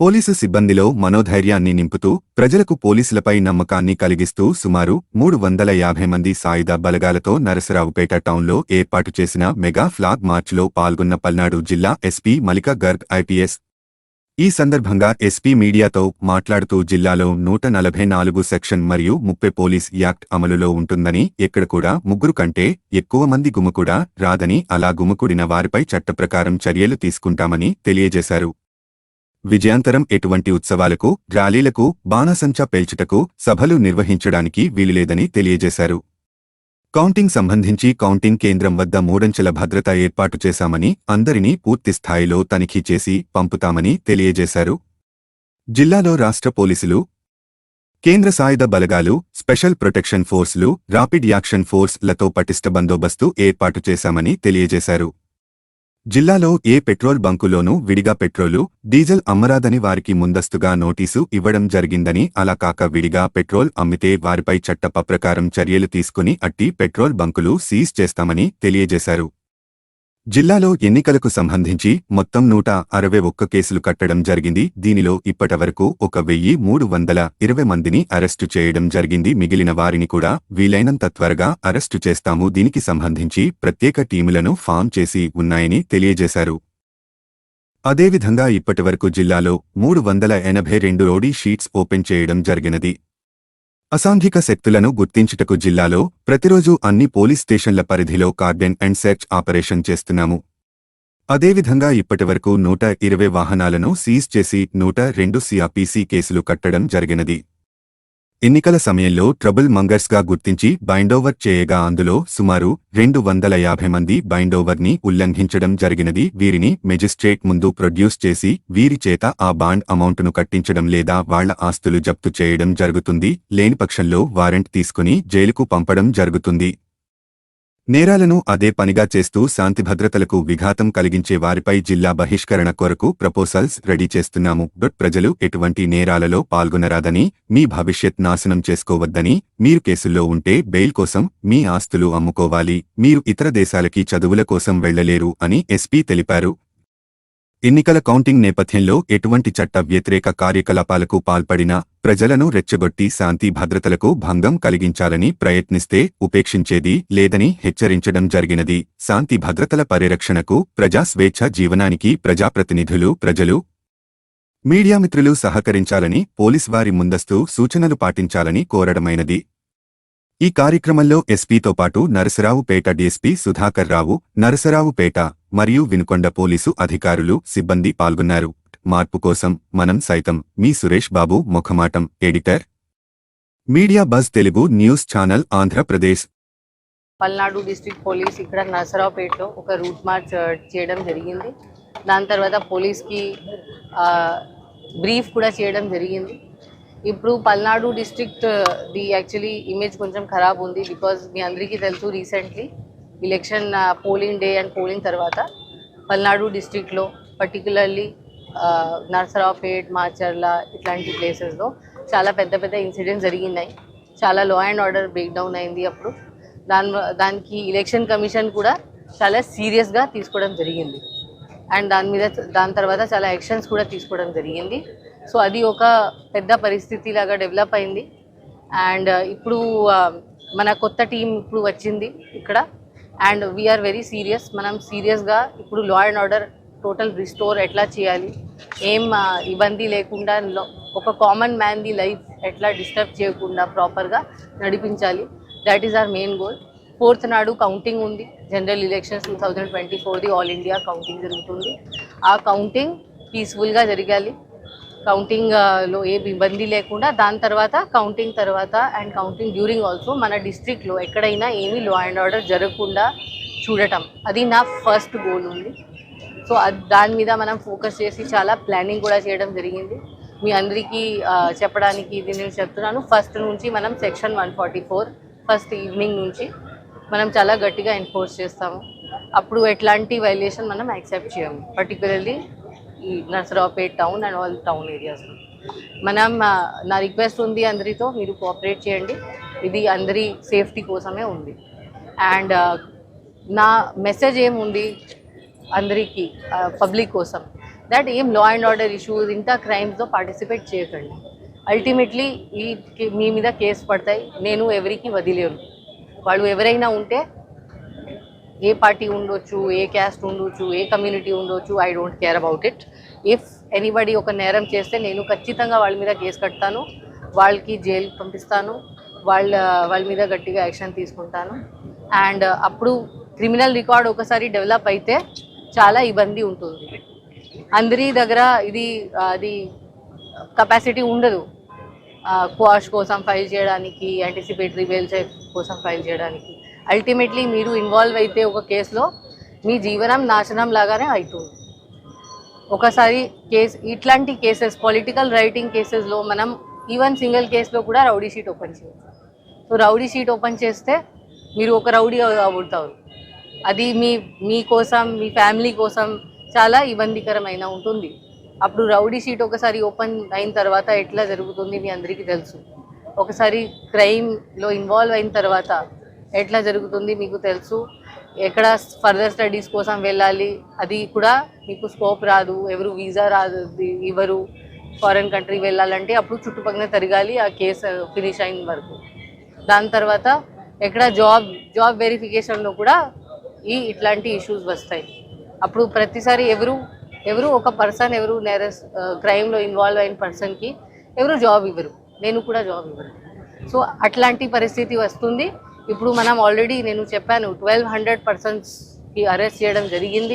Police సిబ్బందిలో మనోధైర్యాన్ని నింపుతూ ప్రజలకు పోలీసులపై నమ్మకాన్ని కలిగిస్తూ సుమారు మూడు వందల యాభై మంది సాయుధ బలగాలతో నరసరావుపేట టౌన్లో ఏర్పాటు చేసిన మెగా ఫ్లాగ్ మార్చ్లో పాల్గొన్న పల్నాడు జిల్లా ఎస్పీ మలిక గర్గ్ ఐపీఎస్. ఈ సందర్భంగా ఎస్పీ మీడియాతో మాట్లాడుతూ జిల్లాలో నూట నలభై నాలుగు సెక్షన్ మరియు ముప్పై పోలీస్ యాక్ట్ అమలులో ఉంటుందని ఎక్కడ కూడా ముగ్గురు కంటే ఎక్కువ మంది గుమికూడా రాదని అలా గుమికూడిన వారిపై చట్టప్రకారం చర్యలు తీసుకుంటామని తెలియజేశారు. విజయాంతరం ఎటువంటి ఉత్సవాలకు ర్యాలీలకు బాణసంచా పేల్చుటకు సభలు నిర్వహించడానికి వీలులేదని తెలియజేశారు. కౌంటింగ్ సంబంధించి కౌంటింగ్ కేంద్రం వద్ద మూడంచెల భద్రత ఏర్పాటు చేశామని అందరినీ పూర్తిస్థాయిలో తనిఖీ చేసి పంపుతామని తెలియజేశారు. జిల్లాలో రాష్ట్ర పోలీసులు కేంద్ర సాయుధ బలగాలు స్పెషల్ ప్రొటెక్షన్ ఫోర్సులు రాపిడ్ యాక్షన్ ఫోర్స్లతో పటిష్ట బందోబస్తు ఏర్పాటు చేశామని తెలియజేశారు. జిల్లాలో ఏ పెట్రోల్ బంకులోనూ విడిగా పెట్రోలు డీజిల్ అమ్మరాదని వారికి ముందస్తుగా నోటీసు ఇవ్వడం జరిగిందని అలా కాక విడిగా పెట్రోల్ అమ్మితే వారిపై చట్టప ప్రకారం చర్యలు తీసుకుని అట్టి పెట్రోల్ బంకులు సీజ్ చేస్తామని తెలియజేశారు. జిల్లాలో ఎన్నికలకు సంబంధించి మొత్తం నూట అరవై ఒక్క కేసులు కట్టడం జరిగింది. దీనిలో ఇప్పటివరకు ఒక వెయ్యి మూడు వందల ఇరవై మందిని అరెస్టు చేయడం జరిగింది. మిగిలిన వారిని కూడా వీలైనంత త్వరగా అరెస్టు చేస్తాము. దీనికి సంబంధించి ప్రత్యేక టీములను ఫామ్ చేసి ఉన్నాయని తెలియజేశారు. అదేవిధంగా ఇప్పటివరకు జిల్లాలో మూడు వందల ఎనభై రెండు రోడీ షీట్స్ ఓపెన్ చేయడం జరిగినది. అసాంఘిక శక్తులను గుర్తించుటకు జిల్లాలో ప్రతిరోజు అన్ని పోలీస్ స్టేషన్ల పరిధిలో కార్డెన్ అండ్ సెర్చ్ ఆపరేషన్ చేస్తున్నాము. అదేవిధంగా ఇప్పటివరకు నూట ఇరవై వాహనాలను సీజ్ చేసి నూట రెండు సిఆర్పీసీ కేసులు కట్టడం జరిగినది. ఎన్నికల సమయంలో ట్రబుల్ మంగర్స్గా గుర్తించి బైండోవర్ చేయగా అందులో సుమారు రెండు వందల యాభై మంది బైండోవర్ని ఉల్లంఘించడం జరిగినది. వీరిని మెజిస్ట్రేట్ ముందు ప్రొడ్యూస్ చేసి వీరి చేత ఆ బాండ్ అమౌంటును కట్టించడం లేదా వాళ్ళ ఆస్తులు జప్తు చేయడం జరుగుతుంది. లేని పక్షంలో వారెంట్ తీసుకుని జైలుకు పంపడం జరుగుతుంది. నేరాలను అదే పనిగా చేస్తూ శాంతిభద్రతలకు విఘాతం కలిగించే వారిపై జిల్లా బహిష్కరణ కొరకు ప్రపోజల్స్ రెడీ చేస్తున్నాము. డొట్ ప్రజలు ఎటువంటి నేరాలలో పాల్గొనరాదని మీ భవిష్యత్ నాశనం చేసుకోవద్దని మీరు కేసుల్లో ఉంటే బెయిల్ కోసం మీ ఆస్తులు అమ్ముకోవాలి మీరు ఇతర దేశాలకి చదువుల కోసం వెళ్ళలేరు అని ఎస్పీ తెలిపారు. ఎన్నికల కౌంటింగ్ నేపథ్యంలో ఎటువంటి చట్ట వ్యతిరేక కార్యకలాపాలకు పాల్పడినా ప్రజలను రెచ్చగొట్టి శాంతి భద్రతలకు భంగం కలిగించాలని ప్రయత్నిస్తే ఉపేక్షించేది లేదని హెచ్చరించడం జరిగినది. శాంతి భద్రతల పరిరక్షణకు ప్రజాస్వేచ్ఛ జీవనానికి ప్రజాప్రతినిధులు ప్రజలు మీడియా మిత్రులు సహకరించాలని పోలీస్ వారి ముందస్తు సూచనలు పాటించాలని కోరడమైనది. ఈ కార్యక్రమంలో ఎస్పీతో పాటు నరసరావుపేట డీఎస్పీ సుధాకర్ రావు నరసరావుపేట మరియు వినుకొండ పోలీసు అధికారులు సిబ్బంది పాల్గొన్నారు. మార్పు కోసం మనం సైతం మీ Suresh Babu ముఖమాటం editor. Media buzz Telugu news channel Andhra Pradesh. Palnadu district police ఇక్కడ నరసరావుపేటలో ఒక రూట్ మార్చ్ uh, చేయడం జరిగింది. దాని తర్వాత పోలీస్కి బ్రీఫ్ కూడా చేయడం జరిగింది. ఇప్పుడు Palnadu district uh, the actually image కొంచెం ఖరాబ్ ఉంది బికాజ్ మీ అందరికీ తెలుసు recently election polling day and polling తర్వాత పల్నాడు డిస్ట్రిక్ట్లో పర్టికులర్లీ uh, నర్సరావుపేట్ మాచర్ల ఇట్లాంటి ప్లేసెస్లో చాలా పెద్ద పెద్ద ఇన్సిడెంట్స్ జరిగినాయి. చాలా లో అండ్ ఆర్డర్ బ్రేక్ డౌన్ అయింది అప్పుడు. దాని దానికి ఎలక్షన్ కమిషన్ కూడా చాలా సీరియస్గా తీసుకోవడం జరిగింది. అండ్ దాని మీద దాని తర్వాత చాలా యాక్షన్స్ కూడా తీసుకోవడం జరిగింది. సో అది ఒక పెద్ద పరిస్థితి లాగా డెవలప్ అయింది అండ్ uh, ఇప్పుడు uh, మన కొత్త టీం ఇప్పుడు వచ్చింది ఇక్కడ. అండ్ వీఆర్ వెరీ సీరియస్ మనం సీరియస్గా ఇప్పుడు law and order total restore ఎట్లా చేయాలి? ఏం ఇబ్బంది లేకుండా ఒక కామన్ మ్యాన్ది లైఫ్ ఎట్లా డిస్టర్బ్ చేయకుండా ప్రాపర్గా నడిపించాలి. That is our main goal fourth నాడు కౌంటింగ్ ఉంది. General elections two thousand twenty ఫోర్ది all India counting జరుగుతుంది. ఆ కౌంటింగ్ పీస్ఫుల్గా జరగాలి. కౌంటింగ్ uh, లో ఏ ఇబ్బంది లేకుండా దాని తర్వాత కౌంటింగ్ తర్వాత అండ్ కౌంటింగ్ డ్యూరింగ్ ఆల్సో మన డిస్ట్రిక్ట్లో ఎక్కడైనా ఏమీ లా అండ్ ఆర్డర్ జరగకుండా చూడటం. అది నా ఫస్ట్ గోల్ ఉంది. సో అది దాని మీద మనం ఫోకస్ చేసి చాలా ప్లానింగ్ కూడా చేయడం జరిగింది. మీ అందరికీ చెప్పడానికి ఇది నేను చెప్తున్నాను. ఫస్ట్ నుంచి మనం section one forty four first evening నుంచి మనం చాలా గట్టిగా ఎన్ఫోర్స్ చేస్తాము. అప్పుడు ఎట్లాంటి వైలేషన్ మనం యాక్సెప్ట్ చేయము. పర్టికులర్లీ ఈ Narasaraopet town and all town ఏరియాస్లో మనం నా రిక్వెస్ట్ ఉంది అందరితో మీరు కోఆపరేట్ చేయండి. ఇది అందరి సేఫ్టీ కోసమే ఉంది. అండ్ నా మెసేజ్ ఏముంది అందరికీ పబ్లిక్ కోసం? దట్ ఏం లా అండ్ ఆర్డర్ ఇష్యూస్ ఇంత క్రైమ్స్లో పార్టిసిపేట్ చేయకండి. అల్టిమేట్లీ ఈ మీ మీద కేసు పడతాయి. నేను ఎవరికి వదిలేను. వాళ్ళు ఎవరైనా ఉంటే ఏ పార్టీ ఉండొచ్చు ఏ క్యాస్ట్ ఉండొచ్చు ఏ కమ్యూనిటీ ఉండొచ్చు I don't care about it. If anybody ఒక నేరం చేస్తే నేను ఖచ్చితంగా వాళ్ళ మీద కేసు కడతాను వాళ్ళకి జైలు పంపిస్తాను వాళ్ళ వాళ్ళ మీద గట్టిగా యాక్షన్ తీసుకుంటాను. అండ్ అప్పుడు క్రిమినల్ రికార్డ్ ఒకసారి డెవలప్ అయితే చాలా ఇబ్బంది ఉంటుంది. అందరి దగ్గర ఇది అది కెపాసిటీ ఉండదు. క్వాష్ కోసం ఫైల్ చేయడానికి యాంటిసిపేటరీ బెయిల్ కోసం ఫైల్ చేయడానికి. అల్టిమేట్లీ మీరు ఇన్వాల్వ్ అయితే ఒక కేసులో మీ జీవనం నాశనం లాగానే అవుతుంది ఒకసారి కేస్ ఇట్లాంటి కేసెస్ పొలిటికల్ రైటింగ్ కేసెస్లో మనం ఈవెన్ సింగిల్ కేసులో కూడా రౌడీ షీట్ ఓపెన్ చేయొచ్చు సో రౌడీ షీట్ ఓపెన్ చేస్తే మీరు ఒక రౌడీ అవుతారు. అది మీ మీ కోసం మీ ఫ్యామిలీ కోసం చాలా ఇబ్బందికరమైన ఉంటుంది. అప్పుడు రౌడీ షీట్ ఒకసారి ఓపెన్ అయిన తర్వాత ఎట్లా జరుగుతుంది మీ అందరికీ తెలుసు. ఒకసారి క్రైమ్లో ఇన్వాల్వ్ అయిన తర్వాత ఎట్లా జరుగుతుంది మీకు తెలుసు? ఎక్కడ ఫర్దర్ స్టడీస్ కోసం వెళ్ళాలి? అది కూడా మీకు స్కోప్ రాదు. ఎవరు వీసా రాదు ఇవ్వరు. ఫారెన్ కంట్రీ వెళ్ళాలంటే అప్పుడు చుట్టుపక్కల తిరగాలి ఆ కేసు ఫినిష్ అయిన వరకు. దాని తర్వాత ఎక్కడ జాబ్ జాబ్ వెరిఫికేషన్లో కూడా ఈ ఇట్లాంటి ఇష్యూస్ వస్తాయి. అప్పుడు ప్రతిసారి ఎవరు ఎవరు ఒక పర్సన్ ఎవరు నేరస్ క్రైమ్లో ఇన్వాల్వ్ అయిన పర్సన్కి ఎవరు జాబ్ ఇవ్వరు. నేను కూడా జాబ్ ఇవ్వరు సో అట్లాంటి పరిస్థితి వస్తుంది. ఇప్పుడు మనం ఆల్రెడీ నేను చెప్పాను ట్వెల్వ్ హండ్రెడ్ పర్సన్స్కి అరెస్ట్ చేయడం జరిగింది.